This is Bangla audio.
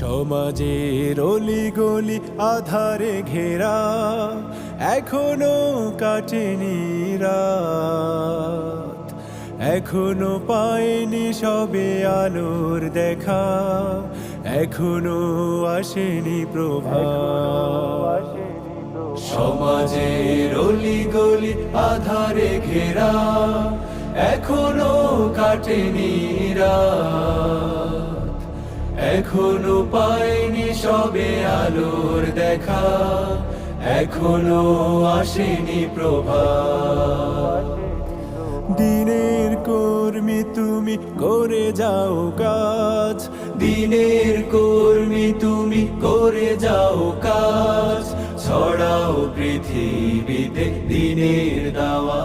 সমাজের অলি গলি আধারে ঘেরা, এখনও কাটেনি রাত। এখনও পায়নি সবে আলোর দেখা, এখনও আসেনি প্রভাত সমাজের অলি গলি আধারে ঘেরা, এখনও কাটেনি রাত। এখনও পায়নি সবে আলোর দেখা। এখনও আসেনি প্রভাত দিনের কর্মী তুমি করে যাও কাজ। দিনের কর্মী তুমি করে যাও কাজ। ছড়াও পৃথিবীতে দিনের দাওয়া